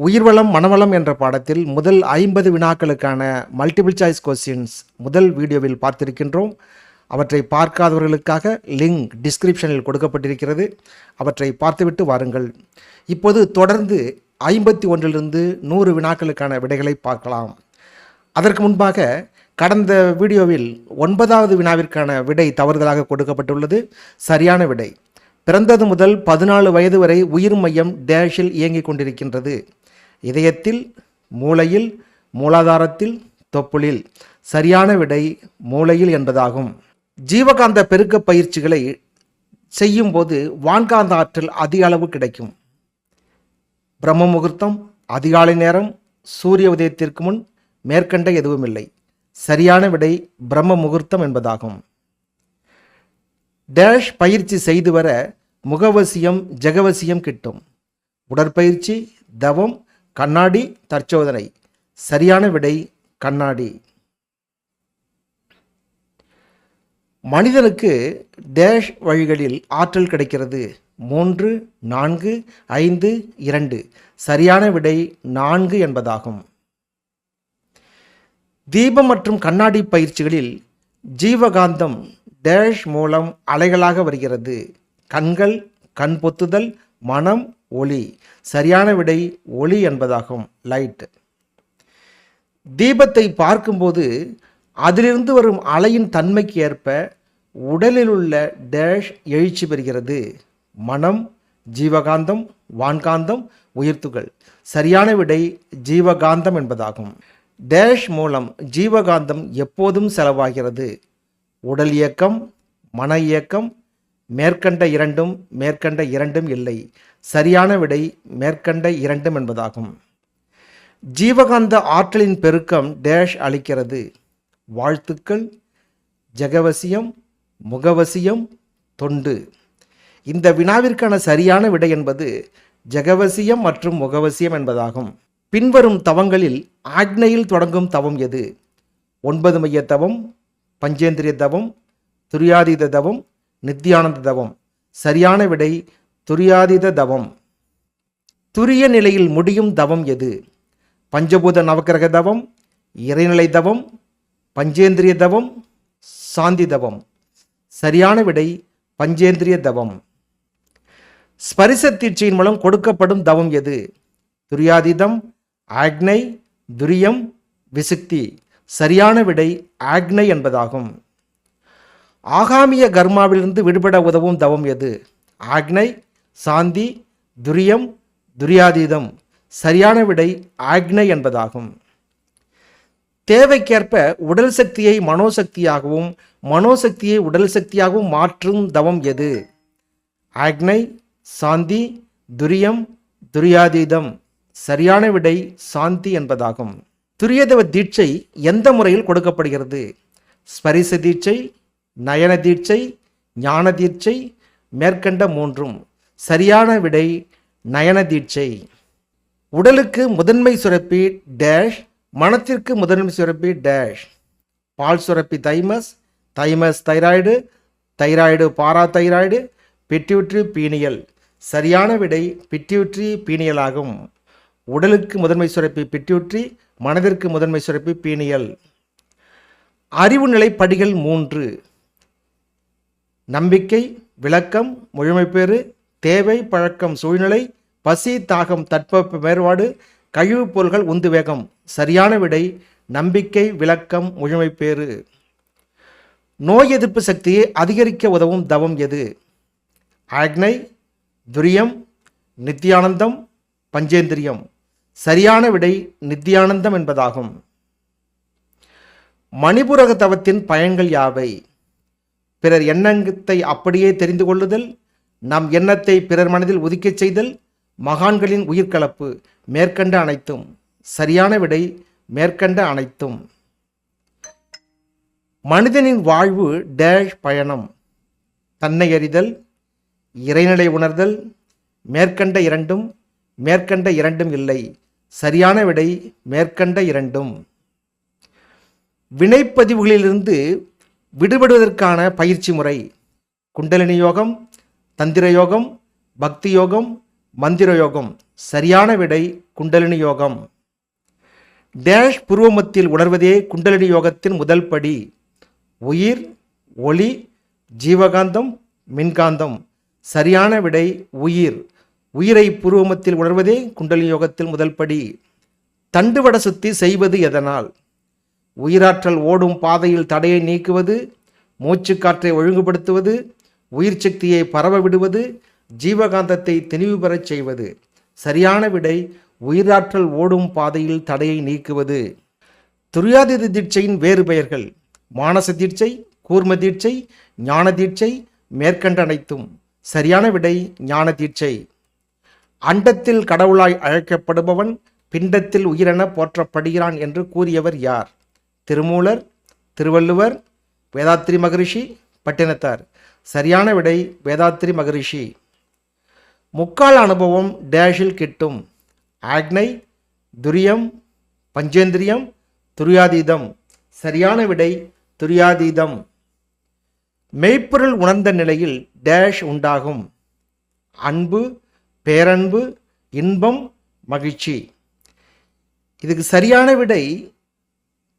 உயிர்வளம் மனவளம் என்ற பாடத்தில் முதல் ஐம்பது வினாக்களுக்கான மல்டிபிள் சாய்ஸ் கொஸ்டின்ஸ் முதல் வீடியோவில் பார்த்திருக்கின்றோம். அவற்றை பார்க்காதவர்களுக்காக லிங்க் டிஸ்கிரிப்ஷனில் கொடுக்கப்பட்டிருக்கிறது. அவற்றை பார்த்துவிட்டு வாருங்கள். இப்போது தொடர்ந்து ஐம்பத்தி ஒன்றிலிருந்து நூறு வினாக்களுக்கான விடைகளை பார்க்கலாம். அதற்கு முன்பாக கடந்த வீடியோவில் ஒன்பதாவது வினாவிற்கான விடை தவறுதலாக கொடுக்கப்பட்டுள்ளது. சரியான விடை. பிறந்தது முதல் பதினாலு வயது வரை உயிர் மையம் டேஷில் இயங்கிக் கொண்டிருக்கின்றது. இதயத்தில் மூளையில் மூலாதாரத்தில் தொப்புளில். சரியான விடை மூளையில் என்பதாகும். ஜீவகாந்த பெருக்க பயிற்சிகளை செய்யும்போது வான்காந்த ஆற்றல் அதிக அளவு கிடைக்கும். பிரம்ம முகூர்த்தம் அதிகாலை நேரம் சூரிய உதயத்திற்கு முன் மேற்கண்ட எதுவும் இல்லை சரியான விடை பிரம்ம முகூர்த்தம் என்பதாகும். டேஷ் பயிற்சி செய்து வர முகவசியம் ஜெகவசியம் கிட்டும். உடற்பயிற்சி தவம் கண்ணாடி தற்சோதனை. சரியான விடை கண்ணாடி. மனிதனுக்கு டேஷ் வழிகளில் ஆற்றல் கிடைக்கிறது. மூன்று நான்கு ஐந்து இரண்டு. சரியான விடை நான்கு என்பதாகும். தீபம் மற்றும் கண்ணாடி பயிற்சிகளில் ஜீவகாந்தம் டேஷ் மூலம் அலைகளாக வருகிறது. கண்கள் கண் பொத்துதல் மனம் ஒளி. சரியான விடை ஒளி என்பதாகும் லைட் தீபத்தை பார்க்கும்போது அதிலிருந்து வரும் அலையின் தன்மைக்கு ஏற்ப உடலில் உள்ள டேஷ் எழுச்சி பெறுகிறது. மனம் ஜீவகாந்தம் வான்காந்தம் உயிர்த்துகள். சரியான விடை ஜீவகாந்தம் என்பதாகும். டேஷ் மூலம் ஜீவகாந்தம் எப்போதும் செலவாகிறது. உடல் இயக்கம் மன இயக்கம் மேற்கண்ட இரண்டும் மேற்கண்ட இரண்டும் இல்லை. சரியான விடை மேற்கண்ட இரண்டும் என்பதாகும். ஜீவகாந்த ஆற்றலின் பெருக்கம் டேஷ் அளிக்கிறது. வாழ்த்துக்கள். ஜெகவசியம் முகவசியம் தொண்டு. இந்த வினாவிற்கான சரியான விடை என்பது ஜெகவசியம் மற்றும் முகவசியம் என்பதாகும். பின்வரும் தவங்களில் ஆக்னையில் தொடங்கும் தவம் எது? ஒன்பது மைய தவம் பஞ்சேந்திரிய தவம் துரியாதீத தவம் நித்தியானந்த தவம் சரியான விடை துரியாதீத தவம். துரிய நிலையில் முடியும் தவம் எது? பஞ்சபூத நவக்கிரக தவம் இறைநிலை தவம் பஞ்சேந்திரிய தவம் சாந்தி தவம். சரியான விடை பஞ்சேந்திரிய தவம். ஸ்பரிச தீட்சையின் மூலம் கொடுக்கப்படும் தவம் எது? துரியாதீதம் ஆக்னை துரியம் விசுக்தி. சரியான விடை ஆக்னை என்பதாகும். ஆகாமிய கர்மாவிலிருந்து விடுபட உதவும் தவம் எது? ஆக்னை சாந்தி துரியம் துரியாதீதம். சரியான விடை ஆக்னை என்பதாகும். தேவைக்கேற்ப உடல் சக்தியை மனோசக்தியாகவும் மனோசக்தியை உடல் சக்தியாகவும் மாற்றும் தவம் எது? ஆக்னை சாந்தி துரியம் துரியாதீதம். சரியான விடை சாந்தி என்பதாகும். துரியதவ தீட்சை எந்த முறையில் கொடுக்கப்படுகிறது? ஸ்பரிச தீட்சை நயன தீட்சை ஞான தீட்சை மேற்கண்ட மூன்றும். சரியான விடை நயன தீட்சை. உடலுக்கு முதன்மை சுரப்பி டேஷ் மனத்திற்கு முதன்மை சுரப்பி டேஷ். பால் சுரப்பி thymus thymus thyroid thyroid parathyroid pituitary pineal. சரியான விடை பிட்யூட்ரி பீனியல் ஆகும் உடலுக்கு முதன்மை சுரப்பி பிட்யூட்ரி மனதிற்கு முதன்மை சுரப்பி பீனியல். அறிவு நிலை படிகள் மூன்று. நம்பிக்கை விளக்கம் முழுமைப்பேறு தேவை பழக்கம் சூழ்நிலை பசி தாகம் தட்பவெப்ப மேற்பாடு கழிவுப் பொருள்கள் உந்து வேகம். சரியான விடை நம்பிக்கை விளக்கம் முழுமைப்பேறு. நோய் எதிர்ப்பு சக்தியை அதிகரிக்க உதவும் தவம் எது? ஆக்னை துரியம் நித்தியானந்தம் பஞ்சேந்திரியம். சரியான விடை நித்தியானந்தம் என்பதாகும். மணிபுரக தவத்தின் பயன்கள் யாவை? பிறர் எண்ணத்தை அப்படியே தெரிந்து கொள்ளுதல் நம் எண்ணத்தை பிறர் மனதில் உதிக்கச் செய்தல் மகான்களின் உயிர்கலப்பு மேற்கண்ட அனைத்தும் சரியான விடை மேற்கண்ட அனைத்தும். மனிதனின் வாழ்வு டேஷ் பயணம் தன்னை அறிதல் இறைநிலை உணர்தல் மேற்கண்ட இரண்டும் மேற்கண்ட இரண்டும் இல்லை சரியான விடை மேற்கண்ட இரண்டும். வினைப்பதிவுகளிலிருந்து விடுபடுவதற்கான பயிற்சி முறை. குண்டலினி யோகம் தந்திர யோகம் பக்தி யோகம் மந்திர யோகம். சரியான விடை குண்டலினி யோகம். டேஷ் புருவமத்தில் உணர்வதே குண்டலினி யோகத்தின் முதல் படி. உயிர் ஒளி ஜீவகாந்தம் மின்காந்தம். சரியான விடை உயிர். உயிரை புருவமத்தில் உணர்வதே குண்டலினி யோகத்தில் முதல் படி. தண்டுவட சுத்தி செய்வது எதனால்? உயிராற்றல் ஓடும் பாதையில் தடையை நீக்குவது மூச்சுக்காற்றை ஒழுங்குபடுத்துவது உயிர் சக்தியை பரவ விடுவது ஜீவகாந்தத்தை தெளிவு பெறச் செய்வது. சரியான விடை உயிராற்றல் ஓடும் பாதையில் தடையை நீக்குவது. துரியாதித தீட்சையின் வேறு பெயர்கள் மானச தீட்சை கூர்ம தீட்சை ஞான தீட்சை மேற்கண்ட அனைத்தும். சரியான விடை ஞான தீட்சை. அண்டத்தில் கடவுளாய் அழைக்கப்படுபவன் பிண்டத்தில் உயிரென போற்றப்படுகிறான் என்று கூறியவர் யார்? திருமூலர் திருவள்ளுவர் வேதாத்திரி மகரிஷி பட்டினத்தார். சரியான விடை வேதாத்திரி மகரிஷி. முக்கால் அனுபவம் டேஷில் கிட்டும். ஆக்னை துரியம் பஞ்சேந்திரியம் துரியாதீதம். சரியான விடை துரியாதீதம். மெய்ப்பொருள் உணர்ந்த நிலையில் டேஷ் உண்டாகும். அன்பு பேரன்பு இன்பம் மகிழ்ச்சி. இதுக்கு சரியான விடை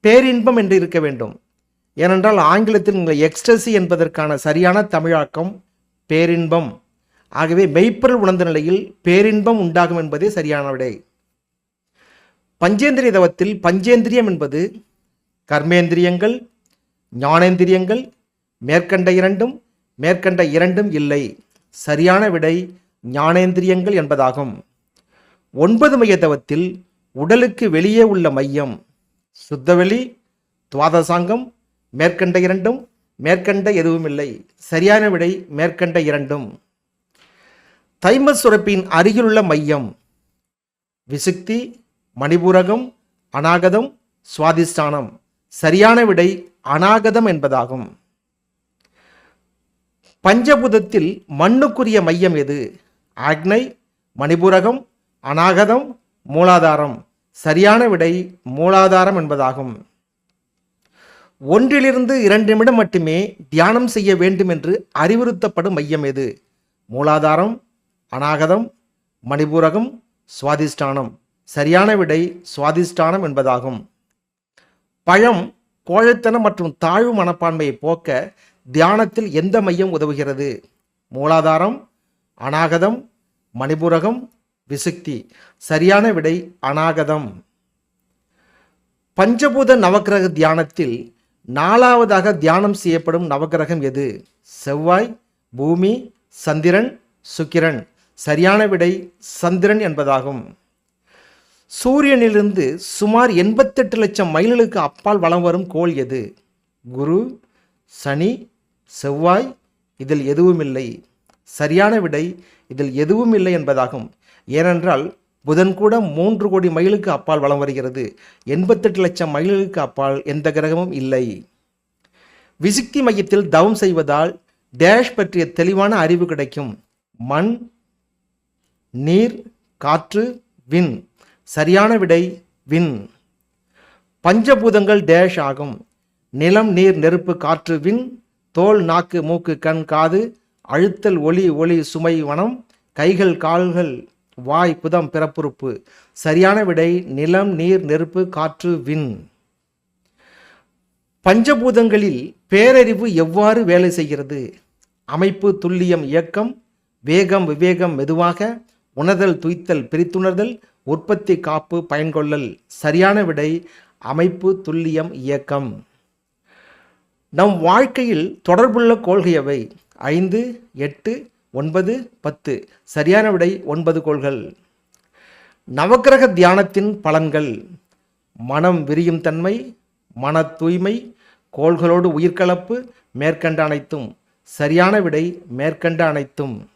பேரின்பம் என்று இருக்க வேண்டும். ஏனென்றால் ஆங்கிலத்தில் உங்கள் எக்ஸ்டசி என்பதற்கான சரியான தமிழாக்கம் பேரின்பம். ஆகவே மெய்ப்பொருள் உணர்ந்த நிலையில் பேரின்பம் உண்டாகும் என்பதே சரியான விடை. பஞ்சேந்திரிய தவத்தில் பஞ்சேந்திரியம் என்பது கர்மேந்திரியங்கள் ஞானேந்திரியங்கள் மேற்கண்ட இரண்டும் மேற்கண்ட இரண்டும் இல்லை. சரியான விடை ஞானேந்திரியங்கள் என்பதாகும். ஒன்பது மைய தவத்தில் உடலுக்கு வெளியே உள்ள மையம் சுத்தவெளி துவாதசாங்கம் மேற்கண்ட இரண்டும் மேற்கண்ட எதுவும் இல்லை சரியான விடை மேற்கண்ட இரண்டும். தைமஸ் சுரப்பின் அருகிலுள்ள மையம் விசுக்தி மணிபூரகம் அநாகதம் சுவாதிஷ்டானம். சரியான விடை அநாகதம் என்பதாகும். பஞ்சபூதத்தில் மண்ணுக்குரிய மையம் எது? ஆக்னை மணிபூரகம் அநாகதம் மூலாதாரம். சரியான விடை மூலாதாரம் என்பதாகும். ஒன்றிலிருந்து இரண்டு நிமிடம் மட்டுமே தியானம் செய்ய வேண்டும் என்று அறிவுறுத்தப்படும் மையம் எது? மூலாதாரம் அநாகதம் மணிபூரகம் சுவாதிஷ்டானம். சரியான விடை சுவாதிஷ்டானம் என்பதாகும். பழம் கோழைத்தனம் மற்றும் தாழ்வு மனப்பான்மையை போக்க தியானத்தில் எந்த மையம் உதவுகிறது? மூலாதாரம் அநாகதம் மணிபூரகம் விசுக்தி சரியான விடை அநாகதம். பஞ்சபூத நவக்கிரக தியானத்தில் நாலாவதாக தியானம் செய்யப்படும் நவக்கிரகம் எது? செவ்வாய் பூமி சந்திரன் சுக்கிரன். சரியான விடை சந்திரன் என்பதாகும். சூரியனிலிருந்து சுமார் எண்பத்தெட்டு லட்சம் மைல்களுக்கு அப்பால் வலம் வரும் கோள் எது? குரு சனி செவ்வாய். இதில் எதுவும் இல்லை சரியான விடை இதில் எதுவும் இல்லை என்பதாகும். ஏனென்றால் புதன் கூட மூன்று கோடி மைலுக்கு அப்பால் வளம் வருகிறது. எண்பத்தெட்டு லட்சம் மைல்களுக்கு அப்பால் எந்த கிரகமும் இல்லை. விசுக்தி மையத்தில் தவம் செய்வதால் டேஷ் பற்றிய தெளிவான அறிவு கிடைக்கும். மண் நீர் காற்று விண். சரியான விடை விண். பஞ்சபூதங்கள் டேஷ் ஆகும். நிலம் நீர் நெருப்பு காற்று விண். தோல் நாக்கு மூக்கு கண் காது அழுத்தல் ஒளி ஒளி சுமை வனம் கைகள் கால்கள். வாய் புதம் பிறப்புறுப்பு. சரியான விடை நிலம் நீர் நெருப்பு காற்று விண். பஞ்சபூதங்களில் பேரறிவு எவ்வாறு வேலை செய்கிறது? அமைப்பு துல்லியம் இயக்கம் வேகம் விவேகம் மெதுவாக உணர்தல் துய்த்தல் பிரித்துணர்தல் உற்பத்தி காப்பு பயன்கொள்ளல். சரியான விடை அமைப்பு துல்லியம் இயக்கம். நம் வாழ்க்கையில் தொடர்புள்ள கொள்கையவை ஐந்து எட்டு ஒன்பது பத்து. சரியான விடை ஒன்பது கோள்கள். நவக்கிரக தியானத்தின் பலன்கள். மனம் விரியும் தன்மை மன தூய்மை கோள்களோடு உயிர்கலப்பு மேற்கண்ட அனைத்தும். சரியான விடை மேற்கண்ட அனைத்தும்.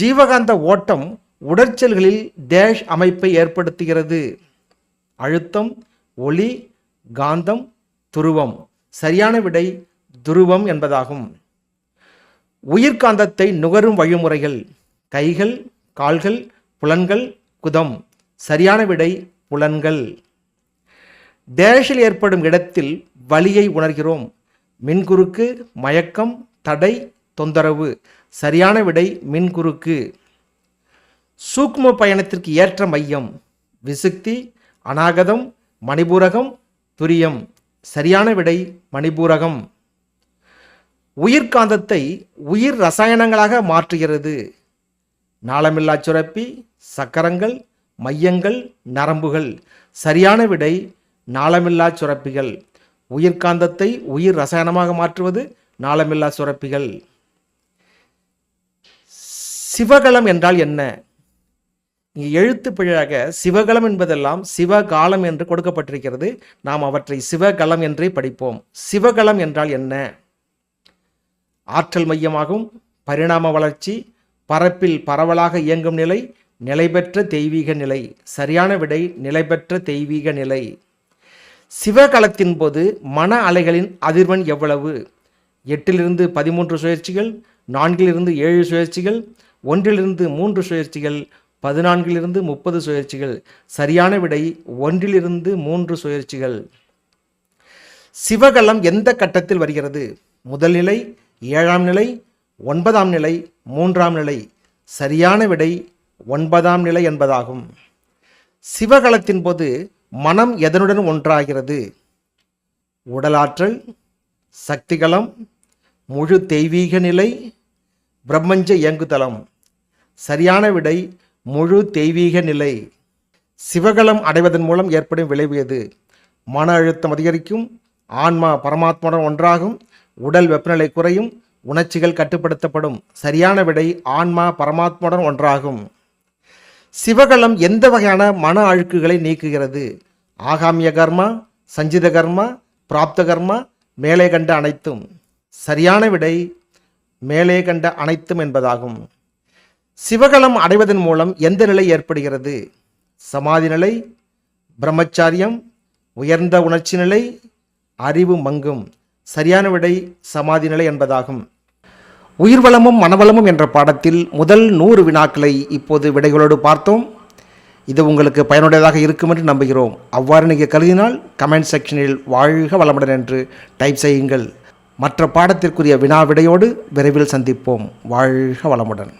ஜீவகாந்த ஓட்டம் உடற்செல்களில் டேஷ் அமைப்பை ஏற்படுத்துகிறது. அழுத்தம் ஒளி காந்தம் துருவம். சரியான விடை துருவம் என்பதாகும். உயிர்காந்தத்தை நுகரும் வழிமுறைகள் கைகள் கால்கள் புலன்கள் குதம் சரியான விடை புலன்கள். டேஷில் ஏற்படும் இடத்தில் வலியை உணர்கிறோம். மின்குறுக்கு மயக்கம் தடை தொந்தரவு. சரியான விடை மின்குறுக்கு. சூக்ம பயணத்திற்கு ஏற்ற மையம் விசுக்தி அநாகதம் மணிபூரகம் துரியம். சரியான விடை மணிபூரகம். உயிர்காந்தத்தை உயிர் ரசாயனங்களாக மாற்றுகிறது. நாளமில்லா சுரப்பி சக்கரங்கள் மையங்கள் நரம்புகள். சரியான விடை நாளமில்லா சுரப்பிகள். உயிர்காந்தத்தை உயிர் ரசாயனமாக மாற்றுவது நாளமில்லா சுரப்பிகள். சிவகலம் என்றால் என்ன? இங்கே எழுத்து பிழையாக சிவகலம் என்பதெல்லாம் சிவகாலம் என்று கொடுக்கப்பட்டிருக்கிறது. நாம் அவற்றை சிவகலம் என்றே படிப்போம். சிவகலம் என்றால் என்ன? ஆற்றல் மையமாகும் பரிணாம வளர்ச்சி பரப்பில் பரவலாக இயங்கும் நிலை நிலைபெற்ற தெய்வீக நிலை சரியான விடை நிலைபெற்ற தெய்வீக நிலை. சிவகலத்தின் போது மன அலைகளின் அதிர்வெண் எவ்வளவு? எட்டிலிருந்து பதிமூன்று சுழற்சிகள் நான்கிலிருந்து ஏழு சுழற்சிகள் ஒன்றிலிருந்து மூன்று சுழற்சிகள் பதினான்கிலிருந்து முப்பது சுழற்சிகள் சரியான விடை ஒன்றிலிருந்து மூன்று சுழற்சிகள். சிவகலம் எந்த கட்டத்தில் வருகிறது? முதல் நிலை ஏழாம் நிலை ஒன்பதாம் நிலை மூன்றாம் நிலை சரியான விடை ஒன்பதாம் நிலை என்பதாகும். சிவகலத்தின் போது மனம் எதனுடன் ஒன்றாகிறது? உடலாற்றல் சக்திகளம் முழு தெய்வீக நிலை பிரம்மஞ்ச இயங்குதலம் சரியான விடை முழு தெய்வீக நிலை. சிவகலம் அடைவதன் மூலம் ஏற்படும் விளைவு எது? மன அழுத்தம் அதிகரிக்கும் ஆன்மா பரமாத்மாவுடன் ஒன்றாகும் உடல் வெப்பநிலை குறையும் உணர்ச்சிகள் கட்டுப்படுத்தப்படும். சரியான விடை ஆன்மா பரமாத்மாவுடன் ஒன்றாகும். சிவகலம் எந்த வகையான மன அழுக்குகளை நீக்குகிறது? ஆகாமிய கர்மா சஞ்சித கர்மா பிராப்த கர்மா மேலே கண்ட அனைத்தும். சரியான விடை மேலே கண்ட அனைத்தும் என்பதாகும். சிவகலம் அடைவதன் மூலம் எந்த நிலை ஏற்படுகிறது? சமாதி நிலை பிரம்மச்சாரியம் உயர்ந்த உணர்ச்சி நிலை அறிவு மங்கும். சரியான விடை சமாதி நிலை என்பதாகும். உயிர்வளமும் மனவளமும் என்ற பாடத்தில் முதல் நூறு வினாக்களை இப்போது விடைகளோடு பார்த்தோம். இது உங்களுக்கு பயனுடையதாக இருக்கும் என்று நம்புகிறோம். அவ்வாறு நீங்கள் கருதினால் கமெண்ட் செக்ஷனில் வாழ்க வளமுடன் என்று டைப் செய்யுங்கள். மற்ற பாடத்திற்குரிய வினா விடையோடு விரைவில் சந்திப்போம். வாழ்க வளமுடன்